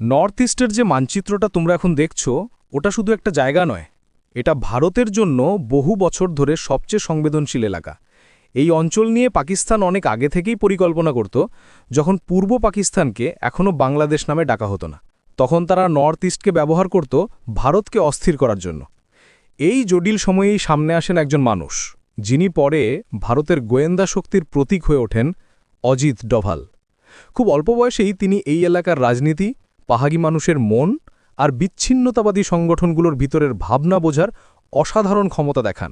North ইস্টের যে মানচিত্রটা তোমরা এখন দেখছ, ওটা শুধু একটা জায়গা নয়। এটা ভারতের জন্য বহু বছর ধরে সবচেয়ে সংবেদনশীল এলাকা। এই অঞ্চল নিয়ে পাকিস্তান অনেক আগে থেকেই পরিকল্পনা করত, যখন পূর্ব পাকিস্তানকে এখনও বাংলাদেশ নামে ডাকা হতো না। তখন তারা নর্থ ইস্টকে ব্যবহার করত ভারতকে অস্থির করার জন্য। এই জটিল সময়েই সামনে আসেন একজন মানুষ, যিনি পরে ভারতের গোয়েন্দা শক্তির প্রতীক হয়ে ওঠেন অজিত ডভাল। খুব অল্প বয়সেই তিনি এই এলাকার রাজনীতি পাহাগি মানুষের মন আর বিচ্ছিন্নতাবাদী সংগঠনগুলোর ভিতরের ভাবনা বোঝার অসাধারণ ক্ষমতা দেখান।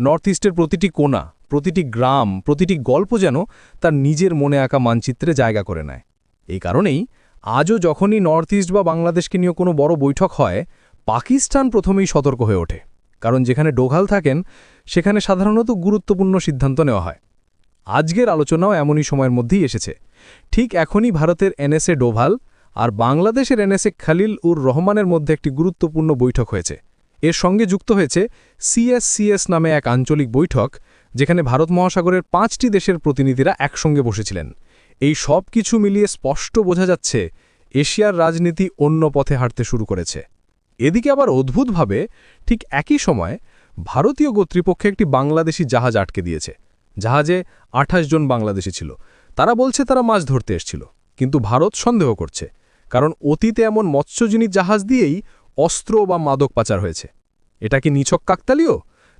নর্থ ইস্টের প্রতিটি কোণা প্রতিটি গ্রাম, প্রতিটি গল্প যেন তার নিজের মনে আঁকা মানচিত্রে জায়গা করে নেয়। এই কারণেই আজও যখনই নর্থ ইস্ট বা বাংলাদেশকে নিয়ে কোনো বড় বৈঠক হয়, পাকিস্তান প্রথমেই সতর্ক হয়ে ওঠে। কারণ যেখানে ডোঘাল থাকেন, সেখানে সাধারণত গুরুত্বপূর্ণ সিদ্ধান্ত নেওয়া হয়। আজকের আলোচনাও এমনই সময়ের মধ্যেই এসেছে। ঠিক এখনই ভারতের এনএসএ ডোভাল আর বাংলাদেশের এনএসএ খালিল উর রহমানের মধ্যে একটি গুরুত্বপূর্ণ বৈঠক হয়েছে। এর সঙ্গে যুক্ত হয়েছে সিএসসিএস নামে এক আঞ্চলিক বৈঠক, যেখানে ভারত মহাসাগরের পাঁচটি দেশের প্রতিনিধিরা একসঙ্গে বসেছিলেন। এই সব কিছু মিলিয়ে স্পষ্ট বোঝা যাচ্ছে, এশিয়ার রাজনীতি অন্য পথে হাঁটতে শুরু করেছে। এদিকে আবার অদ্ভুতভাবে ঠিক একই সময় ভারতীয় কর্তৃপক্ষে একটি বাংলাদেশি জাহাজ আটকে দিয়েছে। জাহাজে আঠাশ জন বাংলাদেশি ছিল। তারা বলছে তারা মাছ ধরতে এসছিল, কিন্তু ভারত সন্দেহ করছে। কারণ অতীতে এমন মৎস্যজনিত জাহাজ দিয়েই অস্ত্র বা মাদক পাচার হয়েছে। এটা কি নিছক কাকতালীয়,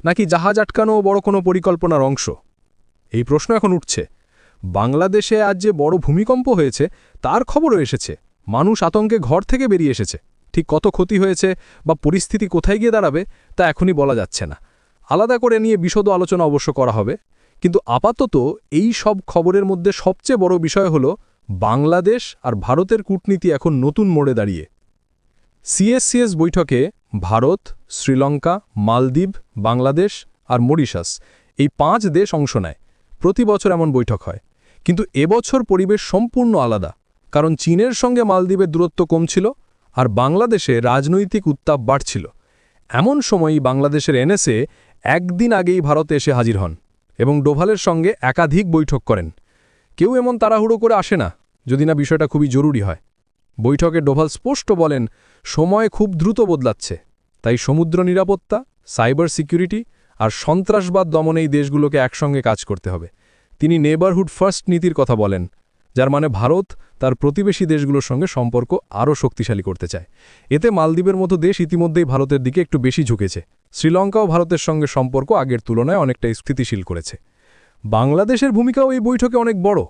নাকি জাহাজ আটকানো বড় কোনো পরিকল্পনার অংশ? এই প্রশ্ন এখন উঠছে। বাংলাদেশে আজ যে বড় ভূমিকম্প হয়েছে, তার খবরও এসেছে। মানুষ আতঙ্কে ঘর থেকে বেরিয়ে এসেছে। ঠিক কত ক্ষতি হয়েছে বা পরিস্থিতি কোথায় গিয়ে দাঁড়াবে, তা এখনই বলা যাচ্ছে না। আলাদা করে নিয়ে বিশদ আলোচনা অবশ্য করা হবে। কিন্তু আপাতত এই সব খবরের মধ্যে সবচেয়ে বড় বিষয় হল বাংলাদেশ আর ভারতের কূটনীতি এখন নতুন মোড়ে দাঁড়িয়ে। সিএসসিএস বৈঠকে ভারত, শ্রীলঙ্কা, মালদ্বীপ, বাংলাদেশ আর মরিশাস এই পাঁচ দেশ অংশ নেয়। প্রতি বছর এমন বৈঠক হয়। কিন্তু এবছর পরিবেশ সম্পূর্ণ আলাদা, কারণ চীনের সঙ্গে মালদ্বীপের দূরত্ব কমছিল আর বাংলাদেশে রাজনৈতিক উত্তাপ বাড়ছিল। এমন সময়ই বাংলাদেশের এনএসএ একদিন আগেই ভারতে এসে হাজির হন এবং ডোভালের সঙ্গে একাধিক বৈঠক করেন। কেউ এমন তাড়াহুড়ো করে আসে না, যদি না বিষয়টা খুবই জরুরি হয়। বৈঠকে ডোভাল স্পষ্ট বলেন, সময় খুব দ্রুত বদলাচ্ছে। তাই সমুদ্র নিরাপত্তা, সাইবার সিকিউরিটি আর সন্ত্রাসবাদ দমনে এই দেশগুলোকে একসঙ্গে কাজ করতে হবে। তিনি নেবারহুড ফার্স্ট নীতির কথা বলেন, যার মানে ভারত তার প্রতিবেশী দেশগুলোর সঙ্গে সম্পর্ক আরও শক্তিশালী করতে চায়। এতে মালদ্বীপের মতো দেশ ইতিমধ্যেই ভারতের দিকে একটু বেশি ঝুঁকেছে। শ্রীলঙ্কাও ভারতের সঙ্গে সম্পর্ক আগের তুলনায় অনেকটা স্থিতিশীল করেছে। বাংলাদেশের ভূমিকাও এই বৈঠকে অনেক বড়।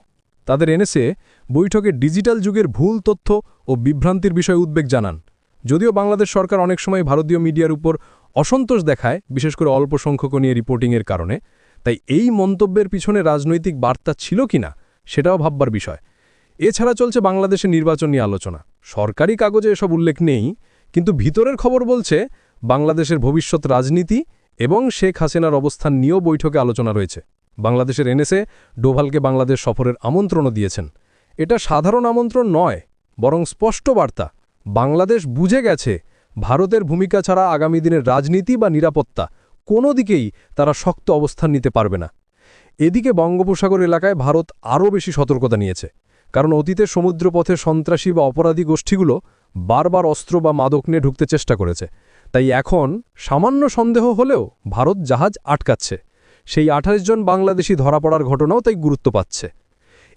তাদের এনেসে বৈঠকে ডিজিটাল যুগের ভুল তথ্য ও বিভ্রান্তির বিষয়ে উদ্বেগ জানান। যদিও বাংলাদেশ সরকার অনেক সময় ভারতীয় মিডিয়ার উপর অসন্তোষ দেখায়, বিশেষ করে অল্প সংখ্যক নিয়ে রিপোর্টিংয়ের কারণে। তাই এই মন্তব্যের পিছনে রাজনৈতিক বার্তা ছিল কিনা, সেটাও ভাববার বিষয়। এছাড়া চলছে বাংলাদেশের নির্বাচন নিয়ে আলোচনা। সরকারি কাগজে এসব উল্লেখ নেই, কিন্তু ভিতরের খবর বলছে, বাংলাদেশের ভবিষ্যৎ রাজনীতি এবং শেখ হাসিনার অবস্থান নিয়েও বৈঠকে আলোচনা রয়েছে। বাংলাদেশের এনএসএ ডোভালকে বাংলাদেশ সফরের আমন্ত্রণও দিয়েছেন। এটা সাধারণ আমন্ত্রণ নয়, বরং স্পষ্ট বার্তা। বাংলাদেশ বুঝে গেছে, ভারতের ভূমিকা ছাড়া আগামী দিনের রাজনীতি বা নিরাপত্তা কোনো দিকেই তারা শক্ত অবস্থান নিতে পারবে না। এদিকে বঙ্গোপসাগর এলাকায় ভারত আরও বেশি সতর্কতা নিয়েছে, কারণ অতীতে সমুদ্রপথে সন্ত্রাসী বা অপরাধী গোষ্ঠীগুলো বারবার অস্ত্র বা মাদক নিয়ে ঢুকতে চেষ্টা করেছে। তাই এখন সামান্য সন্দেহ হলেও ভারত জাহাজ আটকাচ্ছে। সেই আঠাশ জন বাংলাদেশি ধরা পড়ার ঘটনাও তাই গুরুত্ব পাচ্ছে।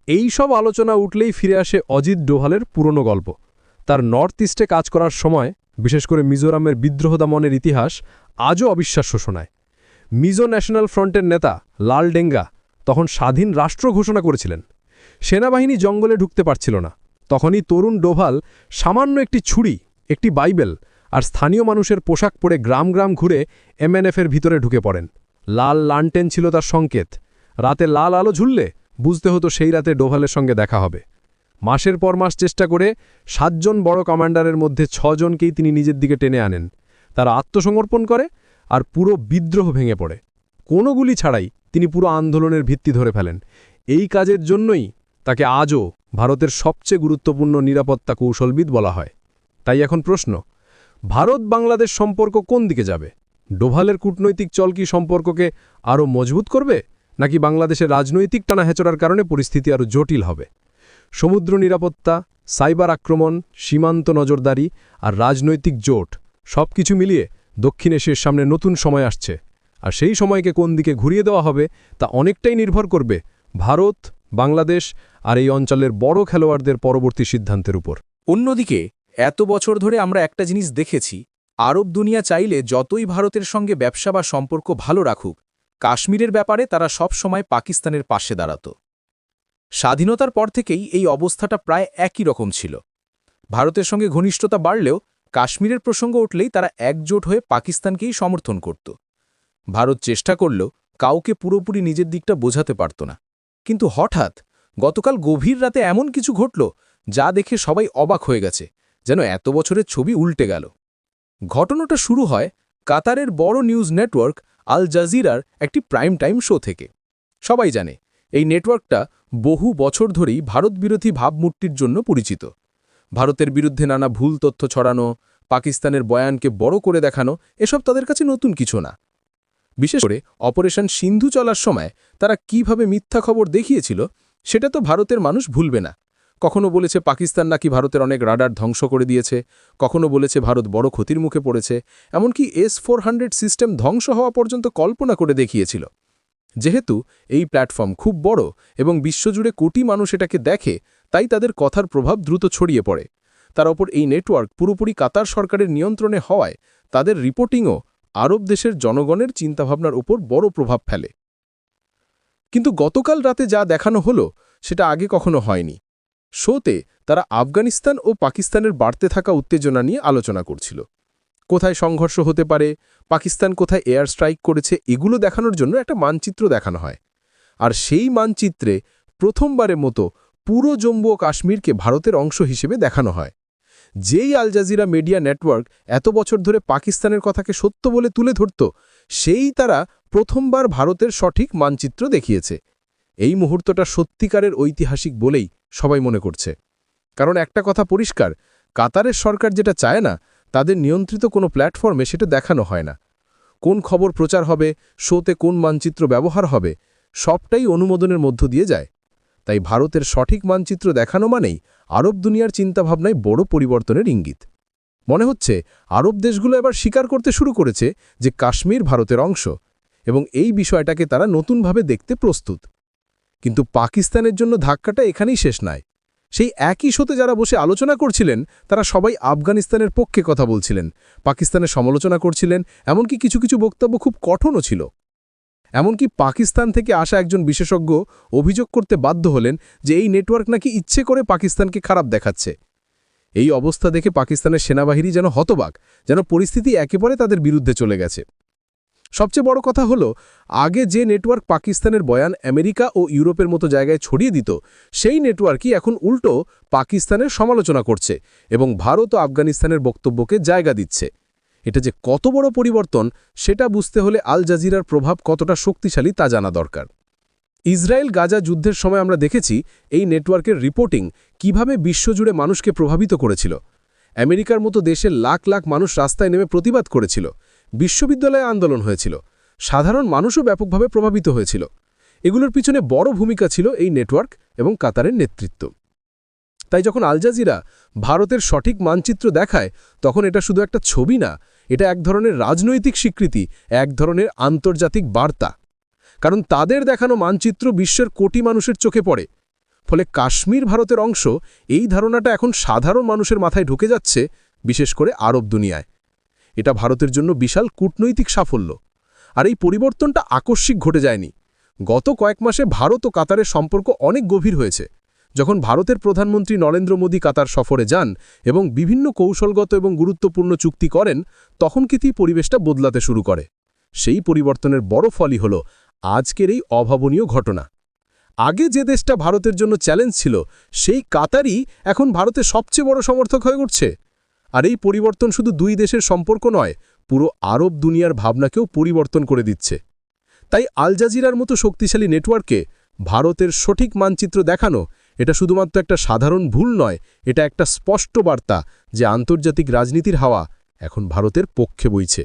এই সব আলোচনা উঠলেই ফিরে আসে অজিত ডোভালের পুরনো গল্প। তার নর্থ ইস্টে কাজ করার সময়, বিশেষ করে মিজোরামের বিদ্রোহ দমনের ইতিহাস, আজও অবিশ্বাস্য শোনায়। মিজো ন্যাশনাল ফ্রন্টের নেতা লাল ডেঙ্গা তখন স্বাধীন রাষ্ট্র ঘোষণা করেছিলেন। সেনাবাহিনী জঙ্গলে ঢুকতে পারছিল না। তখনই তরুণ ডোভাল সামান্য একটি ছুরি, একটি বাইবেল আর স্থানীয় মানুষের পোশাক পরে গ্রাম গ্রাম ঘুরে এমএনএফের ভিতরে ঢুকে পড়েন। লাল লানটেন ছিল তার সংকেত। রাতে লাল আলো ঝুললে বুঝতে হতো সেই রাতে ডোভালের সঙ্গে দেখা হবে। মাসের পর মাস চেষ্টা করে সাতজন বড় কমান্ডারের মধ্যে ছজনকেই তিনি নিজের দিকে টেনে আনেন। তারা আত্মসমর্পণ করে আর পুরো বিদ্রোহ ভেঙে পড়ে। কোনো গুলি ছাড়াই তিনি পুরো আন্দোলনের ভিত্তি ধরে ফেলেন। এই কাজের জন্যই তাকে আজও ভারতের সবচেয়ে গুরুত্বপূর্ণ নিরাপত্তা কৌশলবিদ বলা হয়। তাই এখন প্রশ্ন ভারত বাংলাদেশ সম্পর্ক কোন দিকে যাবে? ডোভালের কূটনৈতিক চল কি সম্পর্ককে আরও মজবুত করবে? নাকি বাংলাদেশের রাজনৈতিক টানা হেচড়ার কারণে পরিস্থিতি আরও জটিল হবে? সমুদ্র নিরাপত্তা, সাইবার আক্রমণ, সীমান্ত নজরদারি আর রাজনৈতিক জোট সব কিছু মিলিয়ে দক্ষিণ এশিয়ার সামনে নতুন সময় আসছে। আর সেই সময়কে কোন দিকে ঘুরিয়ে দেওয়া হবে তা অনেকটাই নির্ভর করবে ভারত, বাংলাদেশ আর এই অঞ্চলের বড় খেলোয়াড়দের পরবর্তী সিদ্ধান্তের উপর। অন্যদিকে, এত বছর ধরে আমরা একটা জিনিস দেখেছি আরব দুনিয়া চাইলে যতই ভারতের সঙ্গে ব্যবসা বা সম্পর্ক ভালো রাখুক, কাশ্মীরের ব্যাপারে তারা সব সময় পাকিস্তানের পাশে দাঁড়াত। স্বাধীনতার পর থেকেই এই অবস্থাটা প্রায় একই রকম ছিল। ভারতের সঙ্গে ঘনিষ্ঠতা বাড়লেও কাশ্মীরের প্রসঙ্গ উঠলেই তারা একজোট হয়ে পাকিস্তানকেই সমর্থন করত। ভারত চেষ্টা করল কাউকে পুরোপুরি নিজের দিকটা বোঝাতে পারত না। কিন্তু হঠাৎ গতকাল গভীর রাতে এমন কিছু ঘটল যা দেখে সবাই অবাক হয়ে গেছে, যেন এত বছরের ছবি উল্টে গেল। ঘটনাটা শুরু হয় কাতারের বড় নিউজ নেটওয়ার্ক আল জাজিরার একটি প্রাইম টাইম শো থেকে। সবাই জানে, এই নেটওয়ার্কটা বহু বছর ধরেই ভারতবিরোধী ভাবমূর্তির জন্য পরিচিত। ভারতের বিরুদ্ধে নানা ভুল তথ্য ছড়ানো, পাকিস্তানের বয়ানকে বড় করে দেখানো, এসব তাদের কাছে নতুন কিছু না। বিশেষ করে অপারেশন সিন্ধু চলার সময় তারা কীভাবে মিথ্যা খবর দেখিয়েছিল, সেটা তো ভারতের মানুষ ভুলবে না। কখনো বলেছে পাকিস্তান নাকি ভারতের অনেক রাডার ধ্বংস করে দিয়েছে, কখনো বলেছে ভারত বড় ক্ষতির মুখে পড়েছে, এমনকি এস ফোর সিস্টেম ধ্বংস হওয়া পর্যন্ত কল্পনা করে দেখিয়েছিল। যেহেতু এই প্ল্যাটফর্ম খুব বড় এবং বিশ্বজুড়ে কোটি মানুষ এটাকে দেখে, তাই তাদের কথার প্রভাব দ্রুত ছড়িয়ে পড়ে। তার ওপর এই নেটওয়ার্ক পুরোপুরি কাতার সরকারের নিয়ন্ত্রণে হওয়ায় তাদের রিপোর্টিংও আরব দেশের জনগণের চিন্তাভাবনার উপর বড় প্রভাব ফেলে। কিন্তু গতকাল রাতে যা দেখানো হলো, সেটা আগে কখনো হয়নি। শোতে তারা আফগানিস্তান ও পাকিস্তানের বাড়তে থাকা উত্তেজনা নিয়ে আলোচনা করছিল। কোথায় সংঘর্ষ হতে পারে, পাকিস্তান কোথায় এয়ার স্ট্রাইক করেছে, এগুলো দেখানোর জন্য একটা মানচিত্র দেখানো হয়। আর সেই মানচিত্রে প্রথমবারের মতো পুরো জম্মু ও কাশ্মীরকে ভারতের অংশ হিসেবে দেখানো হয়। যেই আল জাজিরা মিডিয়া নেটওয়ার্ক এত বছর ধরে পাকিস্তানের কথাকে সত্য বলে তুলে ধরত, সেই তারা প্রথমবার ভারতের সঠিক মানচিত্র দেখিয়েছে। এই মুহূর্তটা সত্যিকারের ঐতিহাসিক বলেই সবাই মনে করছে। কারণ একটা কথা পরিষ্কার, কাতারের সরকার যেটা চায় না, তাদের নিয়ন্ত্রিত কোনো প্ল্যাটফর্মে সেটা দেখানো হয় না। কোন খবর প্রচার হবে, শোতে কোন মানচিত্র ব্যবহার হবে, সবটাই অনুমোদনের মধ্য দিয়ে যায়। তাই ভারতের সঠিক মানচিত্র দেখানো মানেই আরব দুনিয়ার চিন্তাভাবনায় বড় পরিবর্তনের ইঙ্গিত। মনে হচ্ছে, আরব দেশগুলো এবার স্বীকার করতে শুরু করেছে যে কাশ্মীর ভারতের অংশ, এবং এই বিষয়টাকে তারা নতুনভাবে দেখতে প্রস্তুত। কিন্তু পাকিস্তানের জন্য ধাক্কাটা এখানেই শেষ নয়। সেই একই শোতে যারা বসে আলোচনা করছিলেন, তারা সবাই আফগানিস্তানের পক্ষে কথা বলছিলেন, পাকিস্তানের সমালোচনা করছিলেন, এমনকি কিছু কিছু বক্তব্য খুব কঠোরও ছিল। এমনকি পাকিস্তান থেকে আসা একজন বিশেষজ্ঞ অভিযোগ করতে বাধ্য হলেন যে এই নেটওয়ার্ক নাকি ইচ্ছে করে পাকিস্তানকে খারাপ দেখাচ্ছে। এই অবস্থা দেখে পাকিস্তানের সেনাবাহিনী যেন হতবাক, যেন পরিস্থিতি একেবারে তাদের বিরুদ্ধে চলে গেছে। সবচেয়ে বড় কথা হলো, আগে যে নেটওয়ার্ক পাকিস্তানের বয়ান আমেরিকা ও ইউরোপের মতো জায়গায় ছড়িয়ে দিত, সেই নেটওয়ার্কই এখন উল্টো পাকিস্তানের সমালোচনা করছে এবং ভারত ও আফগানিস্তানের বক্তব্যকে জায়গা দিচ্ছে। এটা যে কত বড় পরিবর্তন, সেটা বুঝতে হলে আল জাজিরার প্রভাব কতটা শক্তিশালী তা জানা দরকার। ইসরায়েল গাজা যুদ্ধের সময় আমরা দেখেছি, এই নেটওয়ার্কের রিপোর্টিং কীভাবে বিশ্বজুড়ে মানুষকে প্রভাবিত করেছিল। আমেরিকার মতো দেশের লাখ লাখ মানুষ রাস্তায় নেমে প্রতিবাদ করেছিল। বিশ্ববিদ্যালয়ে আন্দোলন হয়েছিল। সাধারণ মানুষও ব্যাপকভাবে প্রভাবিত হয়েছিল। এগুলোর পিছনে বড় ভূমিকা ছিল এই নেটওয়ার্ক এবং কাতারের নেতৃত্ব। তাই যখন আল জাজিরা ভারতের সঠিক মানচিত্র দেখায়, তখন এটা শুধু একটা ছবি না, এটা এক ধরনের রাজনৈতিক স্বীকৃতি, এক ধরনের আন্তর্জাতিক বার্তা। কারণ তাদের দেখানো মানচিত্র বিশ্বের কোটি মানুষের চোখে পড়ে। ফলে কাশ্মীর ভারতের অংশ এই ধারণাটা এখন সাধারণ মানুষের মাথায় ঢুকে যাচ্ছে, বিশেষ করে আরব দুনিয়ায়। এটা ভারতের জন্য বিশাল কূটনৈতিক সাফল্য। আর এই পরিবর্তনটা আকস্মিক ঘটে যায়নি। গত কয়েক মাসে ভারত ও কাতারের সম্পর্ক অনেক গভীর হয়েছে। যখন ভারতের প্রধানমন্ত্রী নরেন্দ্র মোদী কাতার সফরে যান এবং বিভিন্ন কৌশলগত এবং গুরুত্বপূর্ণ চুক্তি করেন, তখন কিতি পরিবেশটা বদলাতে শুরু করে। সেই পরিবর্তনের বড় ফলই হল আজকের এই অভাবনীয় ঘটনা। আগে যে দেশটা ভারতের জন্য চ্যালেঞ্জ ছিল, সেই কাতারই এখন ভারতের সবচেয়ে বড় সমর্থক হয়ে উঠছে। আর এই পরিবর্তন শুধু দুই দেশের সম্পর্ক নয়, পুরো আরব দুনিয়ার ভাবনাকেও পরিবর্তন করে দিচ্ছে। তাই আল জাজিরার মতো শক্তিশালী নেটওয়ার্কে ভারতের সঠিক মানচিত্র দেখানো, এটা শুধুমাত্র একটা সাধারণ ভুল নয়, এটা একটা স্পষ্ট বার্তা যে আন্তর্জাতিক রাজনীতির হাওয়া এখন ভারতের পক্ষে বইছে।